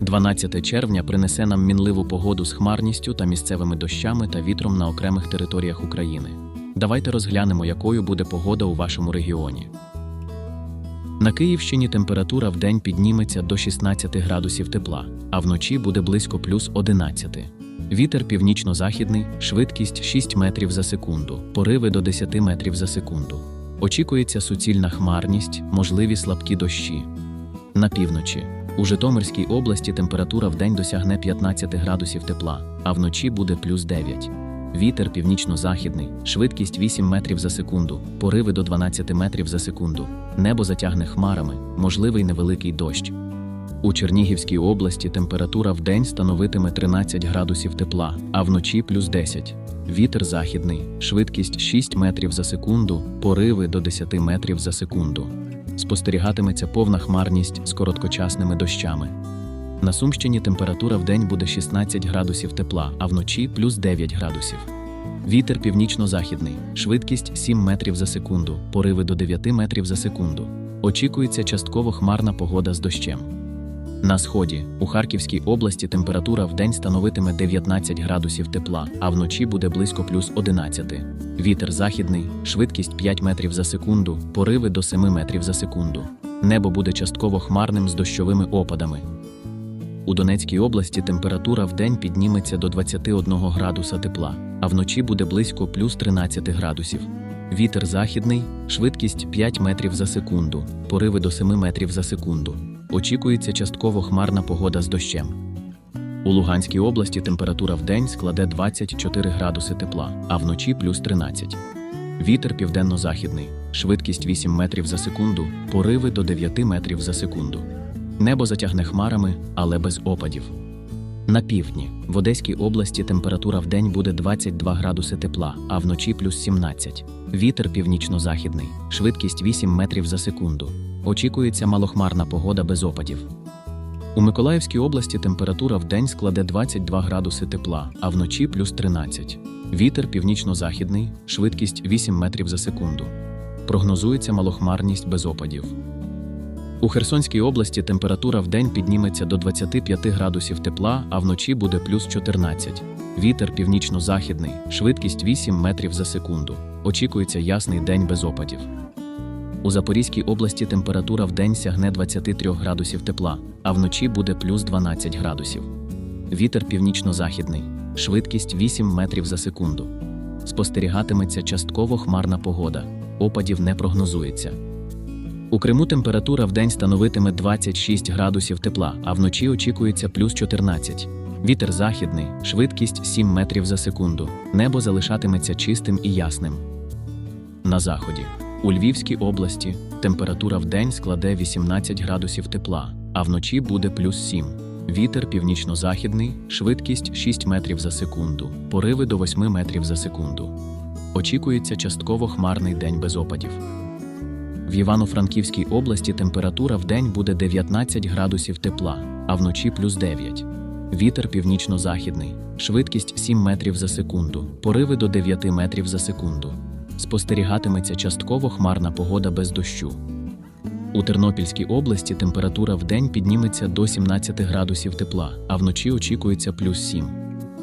12 червня принесе нам мінливу погоду з хмарністю та місцевими дощами та вітром на окремих територіях України. Давайте розглянемо, якою буде погода у вашому регіоні. На Київщині температура вдень підніметься до 16 градусів тепла, а вночі буде близько плюс 11. Вітер північно-західний, швидкість 6 метрів за секунду, пориви до 10 метрів за секунду. Очікується суцільна хмарність, можливі слабкі дощі. На півночі. У Житомирській області температура вдень досягне 15 градусів тепла, а вночі буде плюс 9. Вітер північно-західний, швидкість 8 метрів за секунду, пориви до 12 метрів за секунду. Небо затягне хмарами, можливий невеликий дощ. У Чернігівській області температура вдень становитиме 13 градусів тепла, а вночі плюс 10. Вітер західний, швидкість 6 метрів за секунду, пориви до 10 метрів за секунду. Спостерігатиметься повна хмарність з короткочасними дощами. На Сумщині температура вдень буде 16 градусів тепла, а вночі плюс 9 градусів. Вітер північно-західний, швидкість 7 метрів за секунду, пориви до 9 метрів за секунду. Очікується частково хмарна погода з дощем. На сході у Харківській області температура вдень становитиме 19 градусів тепла, а вночі буде близько плюс 11. Вітер західний, швидкість 5 метрів за секунду, пориви до 7 метрів за секунду. Небо буде частково хмарним з дощовими опадами. У Донецькій області температура вдень підніметься до 21 градуса тепла, а вночі буде близько плюс 13 градусів. Вітер західний, швидкість 5 метрів за секунду, пориви до 7 метрів за секунду. Очікується частково хмарна погода з дощем. У Луганській області температура вдень складе 24 градуси тепла, а вночі плюс 13. Вітер південно-західний, швидкість 8 метрів за секунду, пориви до 9 метрів за секунду. Небо затягне хмарами, але без опадів. На півдні в Одеській області температура вдень буде 22 градуси тепла, а вночі плюс 17. Вітер північно-західний, швидкість 8 метрів за секунду. Очікується малохмарна погода без опадів. У Миколаївській області температура вдень складе 22 градуси тепла, а вночі плюс 13. Вітер північно-західний, швидкість 8 метрів за секунду. Прогнозується малохмарність без опадів. У Херсонській області температура вдень підніметься до 25 градусів тепла, а вночі буде плюс 14. Вітер північно-західний, швидкість 8 метрів за секунду. Очікується ясний день без опадів. У Запорізькій області температура вдень сягне 23 градусів тепла, а вночі буде плюс 12 градусів. Вітер північно-західний, швидкість 8 метрів за секунду. Спостерігатиметься частково хмарна погода, опадів не прогнозується. У Криму температура вдень становитиме 26 градусів тепла, а вночі очікується плюс 14. Вітер західний, швидкість 7 метрів за секунду. Небо залишатиметься чистим і ясним. На заході. У Львівській області температура вдень складе 18 градусів тепла, а вночі буде плюс 7. Вітер північно-західний, швидкість 6 метрів за секунду, пориви до 8 метрів за секунду. Очікується частково хмарний день без опадів. В Івано-Франківській області температура вдень буде 19 градусів тепла, а вночі плюс 9. Вітер північно-західний, швидкість 7 метрів за секунду, пориви до 9 метрів за секунду. Спостерігатиметься частково хмарна погода без дощу. У Тернопільській області температура вдень підніметься до 17 градусів тепла, а вночі очікується плюс 7.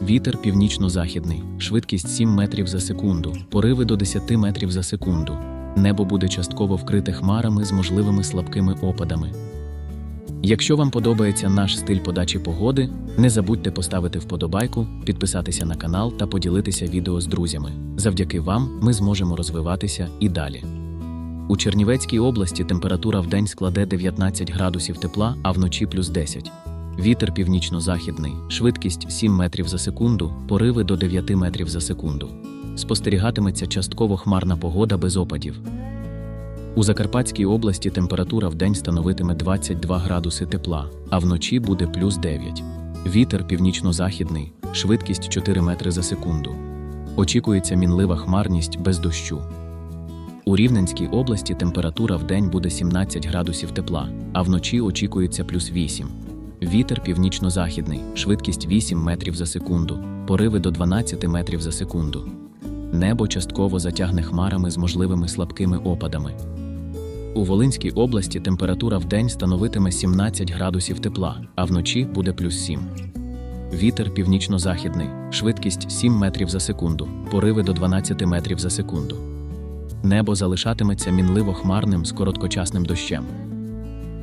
Вітер північно-західний, швидкість 7 метрів за секунду, пориви до 10 метрів за секунду. Небо буде частково вкрите хмарами з можливими слабкими опадами. Якщо вам подобається наш стиль подачі погоди, не забудьте поставити вподобайку, підписатися на канал та поділитися відео з друзями. Завдяки вам ми зможемо розвиватися і далі. У Чернівецькій області температура вдень складе 19 градусів тепла, а вночі плюс 10. Вітер північно-західний, швидкість 7 метрів за секунду, пориви до 9 метрів за секунду. Спостерігатиметься частково хмарна погода без опадів. У Закарпатській області температура вдень становитиме 22 градуси тепла, а вночі буде плюс 9. Вітер північно-західний, швидкість 4 метри за секунду. Очікується мінлива хмарність без дощу. У Рівненській області температура вдень буде 17 градусів тепла, а вночі очікується плюс 8. Вітер північно-західний, швидкість 8 метрів за секунду, пориви до 12 метрів за секунду. Небо частково затягне хмарами з можливими слабкими опадами. У Волинській області температура в день становитиме 17 градусів тепла, а вночі буде плюс 7. Вітер північно-західний, швидкість 7 метрів за секунду, пориви до 12 метрів за секунду. Небо залишатиметься мінливо хмарним з короткочасним дощем.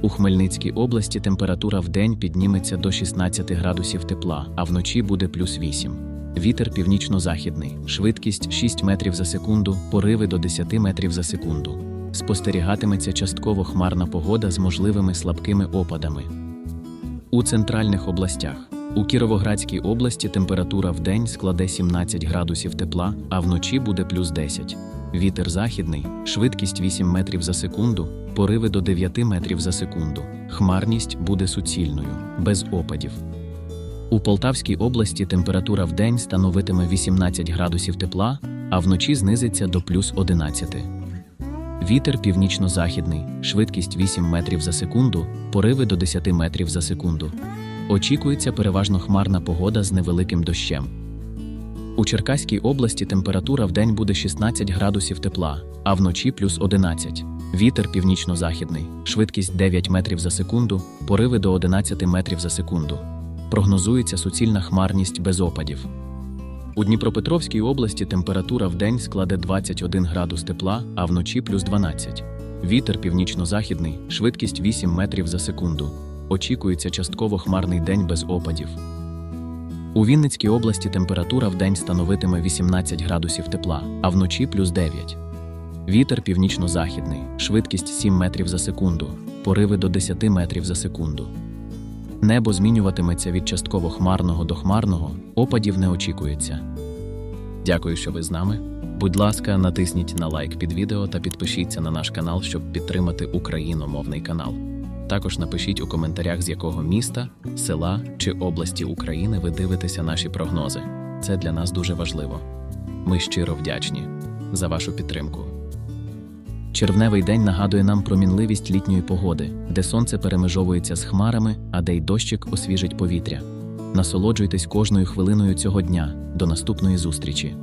У Хмельницькій області температура в день підніметься до 16 градусів тепла, а вночі буде плюс 8. Вітер північно-західний, швидкість 6 метрів за секунду, пориви до 10 метрів за секунду. Спостерігатиметься частково хмарна погода з можливими слабкими опадами. У центральних областях. У Кіровоградській області температура в день складе 17 градусів тепла, а вночі буде плюс 10. Вітер західний, швидкість 8 метрів за секунду, пориви до 9 метрів за секунду. Хмарність буде суцільною, без опадів. У Полтавській області температура в день становитиме 18 градусів тепла, а вночі знизиться до плюс 11. Вітер північно-західний, швидкість 8 метрів за секунду, пориви до 10 метрів за секунду. Очікується переважно хмарна погода з невеликим дощем. У Черкаській області температура в день буде 16 градусів тепла, а вночі плюс 11. Вітер північно-західний, швидкість 9 метрів за секунду, пориви до 11 метрів за секунду. Прогнозується суцільна хмарність без опадів. У Дніпропетровській області температура в день складе 21 градус тепла, а вночі плюс 12. Вітер північно-західний, швидкість 8 метрів за секунду. Очікується частково хмарний день без опадів. У Вінницькій області температура в день становитиме 18 градусів тепла, а вночі плюс 9. Вітер північно-західний, швидкість 7 метрів за секунду, пориви до 10 метрів за секунду. Небо змінюватиметься від частково хмарного до хмарного, опадів не очікується. Дякую, що ви з нами. Будь ласка, натисніть на лайк під відео та підпишіться на наш канал, щоб підтримати україномовний канал. Також напишіть у коментарях, з якого міста, села чи області України ви дивитеся наші прогнози. Це для нас дуже важливо. Ми щиро вдячні за вашу підтримку. Червневий день нагадує нам про мінливість літньої погоди, де сонце перемежовується з хмарами, а де й дощик освіжить повітря. Насолоджуйтесь кожною хвилиною цього дня. До наступної зустрічі!